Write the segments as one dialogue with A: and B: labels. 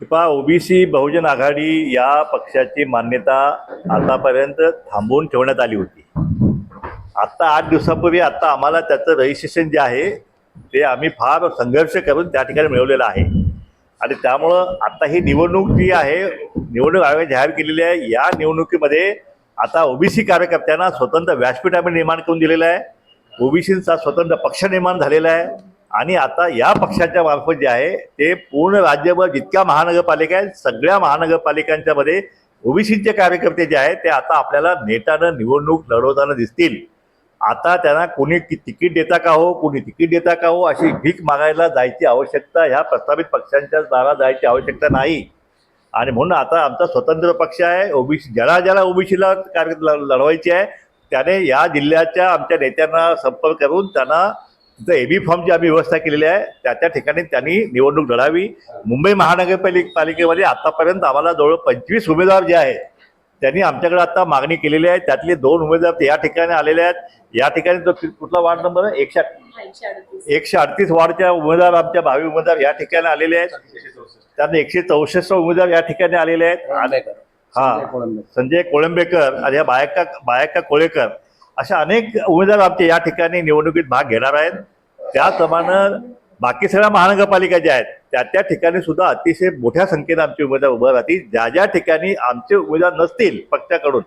A: पहा ओबीसी बहुजन आघाडी या पक्षाची मान्यता आतापर्यंत थांबवून ठेवण्यात आली होती. आत्ता आठ दिवसापूर्वी आत्ता आम्हाला त्याचं रजिस्ट्रेशन जे आहे ते आम्ही फार संघर्ष करून त्या ठिकाणी मिळवलेलं आहे. आणि त्यामुळं आता ही निवडणूक जी आहे निवडणूक आयोगाने जाहीर केलेली आहे या निवडणुकीमध्ये आता ओबीसी कार्यकर्त्यांना स्वतंत्र व्यासपीठ आम्ही निर्माण करून दिलेलं आहे. ओबीसींचा स्वतंत्र पक्ष निर्माण झालेला आहे. आणि आता या पक्षाच्या मार्फत जे आहे ते पूर्ण राज्यभर जितक्या महानगरपालिका आहेत सगळ्या महानगरपालिकांच्या मध्ये ओबीसीचे कार्यकर्ते जे आहेत ते आता आपल्याला नेटानं निवडणूक लढवताना दिसतील. आता त्यांना कोणी तिकीट देता का हो कोणी तिकीट देता का हो अशी भीक मागायला जायची आवश्यकता ह्या प्रस्तावित पक्षांच्या दारा जायची आवश्यकता नाही. आणि म्हणून आता आमचा स्वतंत्र पक्ष आहे ओबीसी ज्याला ज्याला ओबीसीला कार्य लढवायची आहे त्याने या जिल्ह्याच्या आमच्या नेत्यांना संपर्क करून त्यांना तिथं एबी फॉर्मची आम्ही व्यवस्था केलेली आहे त्या त्या ठिकाणी त्यांनी निवडणूक लढावी. मुंबई महानगरपालिक पालिकेमध्ये आतापर्यंत आम्हाला जवळ पंचवीस उमेदवार जे आहेत त्यांनी आमच्याकडे आता मागणी केलेली आहे. त्यातले दोन उमेदवार या ठिकाणी आलेले आहेत. या ठिकाणी तो कुठला वार्ड नंबर आहे? एकशे एकशे अडतीस वार्डच्या उमेदवार आमच्या भावी उमेदवार या ठिकाणी आलेले आहेत. त्यांना एकशे चौसष्ट उमेदवार या ठिकाणी आलेले आहेत. हा. संजय कोळंबेकर आणि या बायका बायका कोळेकर. अशा अनेक उमेदवार आमचे या ठिकाणी निवडणुकीत भाग घेणार आहेत. त्याप्रमाणे बाकी सगळ्या महानगरपालिका ज्या आहेत त्या त्या ठिकाणी सुद्धा अतिशय मोठ्या संख्येने आमचे उमेदवार उभं राहतील. ज्या ज्या ठिकाणी आमचे उमेदवार नसतील पक्षाकडून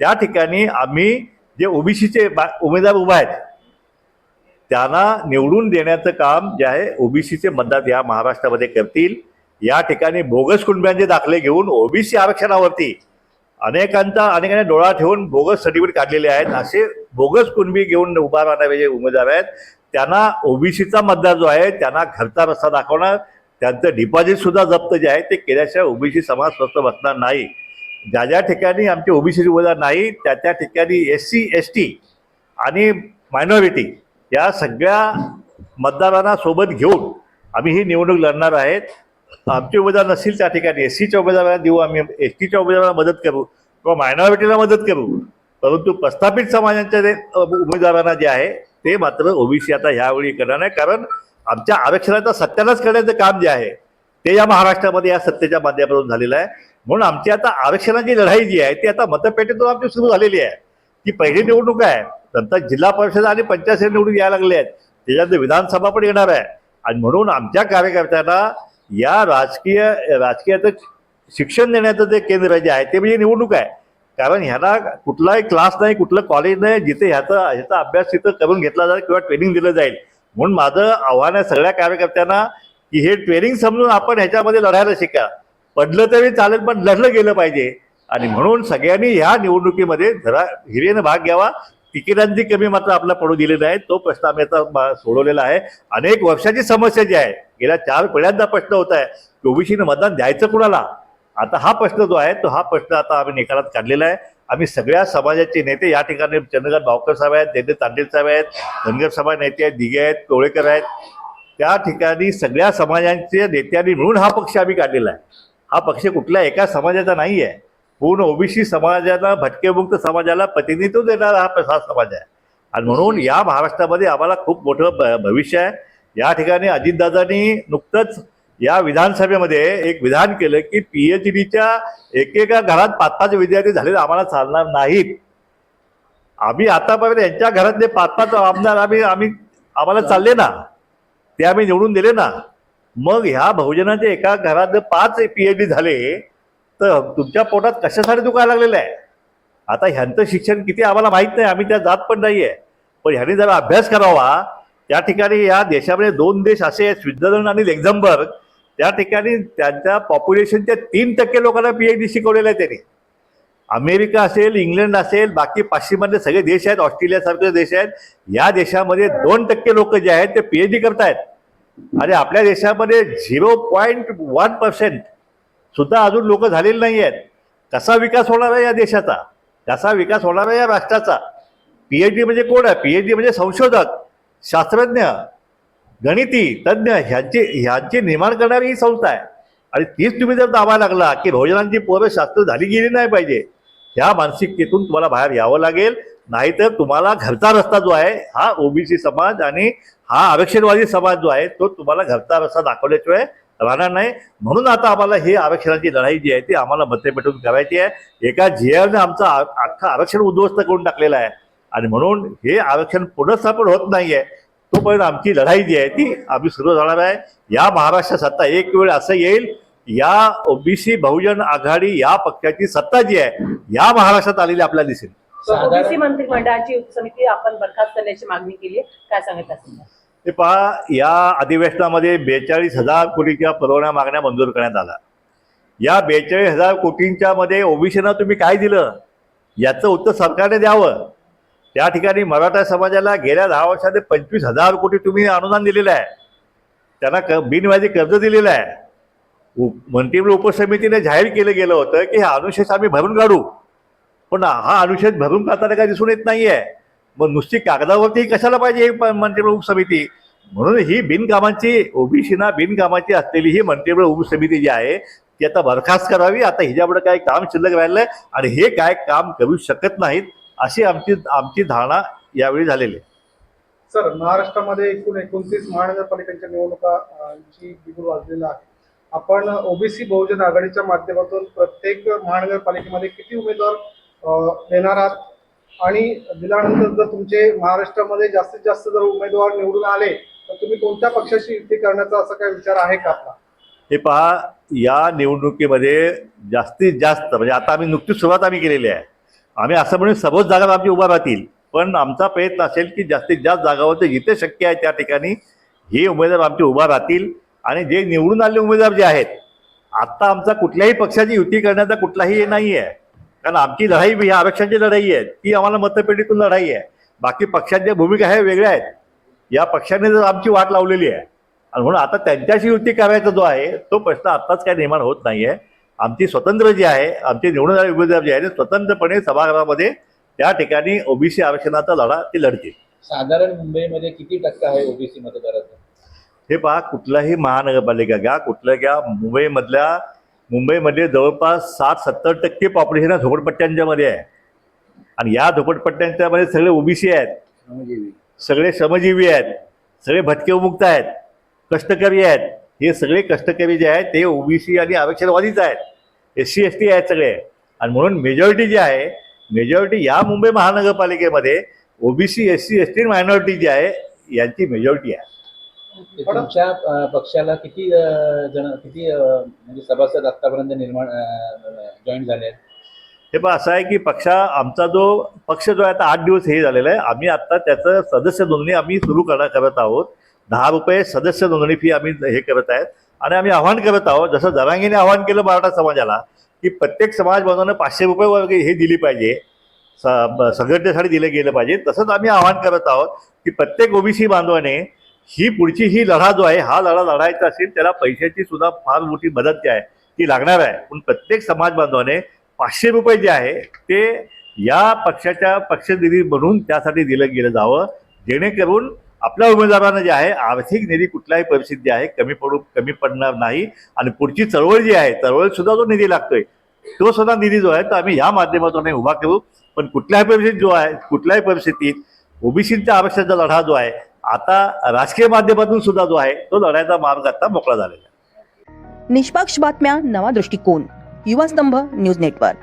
A: त्या ठिकाणी आम्ही जे ओबीसीचे उमेदवार उभे आहेत त्यांना निवडून देण्याचं काम जे आहे ओबीसीचे मतदार या महाराष्ट्रामध्ये करतील. या ठिकाणी बोगस कुटुंबियांचे दाखले घेऊन ओबीसी आरक्षणावरती अनेकांचा अनेकांनी डोळा ठेवून बोगस सर्टिफिकेट काढलेले आहेत. असे बोगस कुणबी घेऊन उभा राहणारे जे उमेदवार आहेत त्यांना ओबीसीचा मतदार जो आहे त्यांना घरचा रस्ता दाखवणार त्यांचं डिपॉझिट सुद्धा जप्त जे आहे ते केल्याशिवाय ओबीसी समाज स्वस्त बसणार नाही. ज्या ज्या ठिकाणी आमचे ओबीसी उमेदवार नाही त्या त्या ठिकाणी एस सी एस टी आणि मायनॉरिटी या सगळ्या मतदारांना सोबत घेऊन आम्ही ही निवडणूक लढणार आहेत. आमचे उमेदवार नसतील त्या ठिकाणी. एस सीच्या उमेदवारांना देऊ आम्ही एस टीच्या उमेदवारांना मदत करू किंवा मायनॉरिटीला मदत करू. परंतु प्रस्थापित समाजांच्या जे उमेदवारांना जे आहे ते मात्र ओबीसी आता ह्यावेळी करणार नाही. कारण आमच्या आरक्षणाचा सत्यानाच करण्याचं काम जे आहे ते या महाराष्ट्रामध्ये या सत्तेच्या माध्यमातून झालेलं आहे. म्हणून आमची आता आरक्षणाची लढाई जी आहे ती आता मतपेटीतून आमची सुरू झालेली आहे. ती पहिली निवडणूक आहे. नंतर जिल्हा परिषद आणि पंचायत निवडणूक यायला लागल्या आहेत. त्याच्यात विधानसभा पण येणार आहे. आणि म्हणून आमच्या कार्यकर्त्यांना या राजकीय राजकीयाचं शिक्षण देण्याचं जे केंद्र जे आहे ते म्हणजे निवडणूक आहे. कारण ह्याला कुठलाही क्लास नाही कुठलं कॉलेज नाही जिथे ह्याचा ह्याचा अभ्यास तिथं करून घेतला जाईल किंवा ट्रेनिंग दिलं जाईल. म्हणून माझं आव्हान आहे सगळ्या कार्यकर्त्यांना की हे ट्रेनिंग समजून आपण ह्याच्यामध्ये लढायला शिका. पडलं तरी चालेल पण लढलं गेलं पाहिजे. आणि म्हणून सगळ्यांनी ह्या निवडणुकीमध्ये जरा हिरेनं भाग घ्यावा. तिकिटांची कमी मात्र आपला पडू दिलेली आहे. तो प्रश्न आम्ही आता मा- सोडवलेला आहे. अनेक वर्षाची समस्या जी आहे गेल्या चार पहिल्यांदा प्रश्न होत आहे. की ओबीसीनं मतदान द्यायचं कुणाला? आता हा प्रश्न जो आहे तो हा प्रश्न आता आम्ही निकालात काढलेला आहे. आम्ही सगळ्या समाजाचे नेते या ठिकाणी चंद्रकांत भावकर साहेब आहेत देंद्र तांडेल साहेब आहेत धनगर सभा नेते आहेत दिघे आहेत टोळेकर आहेत. त्या ठिकाणी सगळ्या समाजांच्या नेत्यांनी मिळून हा पक्ष आम्ही काढलेला आहे. हा पक्ष कुठल्या एका समाजाचा नाही आहे पूर्ण ओबीसी समाजाला भटकेमुक्त समाजाला प्रतिनिधित्व देणारा हा प्रसार समाज आहे. आणि म्हणून या महाराष्ट्रामध्ये आम्हाला खूप मोठं भ- भविष्य आहे. या ठिकाणी अजितदादांनी नुकतंच या विधानसभेमध्ये एक विधान केलं की पी एच डीच्या एकेका घरात पाच पाच विद्यार्थी झालेले आम्हाला चालणार नाहीत. आम्ही आतापर्यंत यांच्या घरातले पाच पाच आमदार आम्ही आम्ही आम्हाला चालले ना. ते आम्ही निवडून दिले ना. मग ह्या बहुजनाच्या एका घरात पाच पी एच डी झाले. तर तुमच्या पोटात कशासाठी दुखायला लागलेलं आहे? आता ह्यांचं शिक्षण किती आम्हाला माहीत नाही आम्ही त्या जात पण नाही आहे पण ह्यांनी जरा अभ्यास करावा. त्या ठिकाणी या देशामध्ये दोन देश असे आहेत स्वित्झर्लंड आणि लेक्झम्बर्ग. त्या ठिकाणी त्यांच्या पॉप्युलेशनच्या तीन टक्के लोकांना पी एच डी शिकवलेलं आहे त्यांनी. अमेरिका असेल इंग्लंड असेल बाकी पाश्चिमातले सगळे देश आहेत ऑस्ट्रेलियासारखे देश आहेत. या देशामध्ये दोन टक्के लोक जे आहेत ते पी एच डी करतायत. आणि आपल्या देशामध्ये झिरो पॉईंट वन पर्सेंट सुद्धा अजून लोक झालेले नाही आहेत कसा विकास होणार आहे या देशाचा? कसा विकास होणार आहे या राष्ट्राचा? पी एच डी म्हणजे कोण आहे? पी एच डी म्हणजे संशोधक शास्त्रज्ञ गणिती तज्ज्ञ ह्यांची ह्यांची निर्माण करणारी ही संस्था आहे. आणि तीच तुम्ही जर दावा लागला की भोजनांची पोरं शास्त्र झाली गेली नाही पाहिजे ह्या मानसिकतेतून तुम्हाला बाहेर यावं लागेल. नाहीतर तुम्हाला घरचा रस्ता जो आहे हा ओबीसी समाज आणि हा आरक्षणवादी समाज जो आहे तो तुम्हाला घरचा रस्ता दाखवल्याशिवाय राहणार नाही. म्हणून आता आम्हाला ही आरक्षणाची लढाई जी आहे ती आम्हाला मतपेटून करायची आहे. एका झेअरने आमचं आ- आरक्षण उद्ध्वस्त करून टाकलेलं आहे. आणि म्हणून हे आरक्षण पुनर्स्थापन होत नाही आहे तोपर्यंत आमची लढाई जी आहे ती आम्ही सुरू राहणार आहे. या महाराष्ट्रात सत्ता एक वेळ असं येईल या ओबीसी बहुजन आघाडी या पक्षाची सत्ता जी आहे या महाराष्ट्रात आलेली आपल्याला दिसेल.
B: ओबीसी मंत्रिमंडळाची उपसमिती आपण बरखास्त करण्याची मागणी केली काय सांगत असेल?
A: हे पहा या अधिवेशनामध्ये बेचाळीस हजार कोटीच्या पुरवण्या मागण्या मंजूर करण्यात आल्या. या बेचाळीस हजार कोटींच्या मध्ये ओबीसीना तुम्ही काय दिलं? याचं उत्तर सरकारने द्यावं. त्या ठिकाणी मराठा समाजाला गेल्या दहा वर्षात पंचवीस हजार कोटी तुम्ही अनुदान दिलेलं आहे. त्यांना क बिनव्याजी कर्ज दिलेलं आहे. उ मंत्रिमंडळ उपसमितीने जाहीर केलं गेलं होतं की हा अनुशेष आम्ही भरून काढू. पण हा अनुशेष भरून काढताना काय दिसून येत नाही आहे मग नुसती कागदावरती कशाला पाहिजे ही प- मंत्रिमंडळ उपसमिती? म्हणून ही बिनकामाची ओबीसीना बिनकामाची असलेली ही मंत्रिमंडळ उपसमिती जी आहे ती आता बरखास्त करावी. आता हिच्यापुढे काय काम शिल्लक राहिलंय आणि हे काय काम करू शकत नाहीत अशी आमची आमची धारणा यावेळी झालेली आहे.
C: सर महाराष्ट्रामध्ये एकूण एकोणतीस महानगरपालिकांच्या निवडणुकांची बिगुल वाजलेला आहे. आपण ओबीसी बहुजन आघाडीच्या माध्यमातून प्रत्येक महानगरपालिकेमध्ये किती उमेदवार देणार आहात? आणि दिल्यानंतर जर तुमचे महाराष्ट्रामध्ये जास्तीत जास्त जर उमेदवार निवडून आले तर तुम्ही कोणत्या पक्षाशी युती करण्याचा असा काही विचार आहे का आपला?
A: हे पहा या निवडणुकीमध्ये जास्तीत जास्त म्हणजे आता आम्ही नुकतीच सुरुवात आम्ही केलेली आहे. आम्ही असं म्हणून सर्वच जागा आमची उभा राहतील पण आमचा प्रयत्न असेल की जास्तीत जास्त जागावरती जिथे शक्य आहे त्या ठिकाणी हे उमेदवार आमचे उभा राहतील. आणि जे निवडून आलेले उमेदवार जे आहेत आत्ता आमचा कुठल्याही पक्षाची युती करण्याचा कुठलाही हे नाही आहे कारण आमची लढाई ही आरक्षणाची लढाई आहे. ती आम्हाला मतपेटीतून लढाई आहे. बाकी पक्षांच्या भूमिका ह्या वेगळ्या आहेत. या पक्षाने जर आमची वाट लावलेली आहे आणि म्हणून आता त्यांच्याशी युती करायचा जो आहे तो प्रश्न आत्ताच काय निर्माण होत नाही आहे आमची स्वतंत्र जी आहे आमचे निवडून आलेले उमेदवार जे आहे ते स्वतंत्रपणे सभागृहामध्ये त्या ठिकाणी ओबीसी आरक्षणाचा लढा ते लढतील.
D: साधारण मुंबईमध्ये किती टक्का आहे ओबीसी मतदाराचा?
A: हे पहा कुठलाही महानगरपालिका घ्या कुठल्या घ्या मुंबईमधल्या मुंबईमध्ये जवळपास साठ सत्तर टक्के पॉप्युलेशन हा झोपडपट्ट्यांच्या मध्ये आहे. आणि या झोपडपट्ट्यांच्या मध्ये सगळे ओबीसी आहेत.
D: श्रमजीवी.
A: सगळे श्रमजीवी आहेत. सगळे भटकेमुक्त आहेत. कष्टकरी आहेत. हे सगळे कष्टकरी जे आहेत ते ओबीसी आणि आरक्षणवादीच आहेत. एस सी एस टी आहेत सगळे. आणि म्हणून मेजॉरिटी जी आहे मेजॉरिटी या Mumbai महानगरपालिकेमध्ये OBC S C S T minority जी आहे यांची मेजॉरिटी आहे.
D: ते तुमच्या अं, पक्षाला किती अं, जण किती अं, म्हणजे सभासद आतापर्यंत निर्माण जॉईन झाले आहेत?
A: हे पण असं आहे की पक्षा आमचा जो पक्ष जो आहे आता आठ दिवस हे झालेला आहे. आम्ही आता त्याचं सदस्य नोंदणी आम्ही सुरू करा करत आहोत. दहा रुपये सदस्य नोंदणी फी आम्ही हे करत आहेत. आणि आम्ही आव्हान करत आहोत जसं जरांगीने आव्हान केलं मराठा समाजाला की प्रत्येक समाज बांधवानं पाचशे रुपये वगैरे हे दिली पाहिजे. स ब- संघटनेसाठी दिलं गेलं पाहिजे. तसंच आम्ही आव्हान करत आहोत की प्रत्येक ओबीसी बांधवाने ही पुढची ही लढा जो आहे हा लढा लढायचा असेल त्याला पैशाची सुद्धा फार मोठी मदत जी आहे ती लागणार आहे. पण प्रत्येक समाज बांधवाने पाचशे रुपये जे आहे ते या पक्षाच्या पक्षनिधी म्हणून त्यासाठी दिलं गेलं जावं. जेणेकरून आपल्या उमेदवारांना जे आहे आर्थिक निधी कुठल्याही परिस्थिती जी आहे कमी पडू कमी पडणार नाही. आणि पुढची चळवळ जी आहे चळवळ सुद्धा जो निधी लागतोय तो सुद्धा निधी जो आहे तो आम्ही या माध्यमातून उभा करू. पण कुठल्याही परिस्थितीत जो आहे कुठल्याही परिस्थितीत ओबीसीच्या आरक्षणाचा लढा जो आहे आता राजकीय माध्यमातून सुद्धा जो आहे तो लढायचा मार्ग आता मोकळा झालेला
E: निष्पक्ष बातम्या नवा दृष्टिकोन. युवा स्तंभ न्यूज नेटवर्क.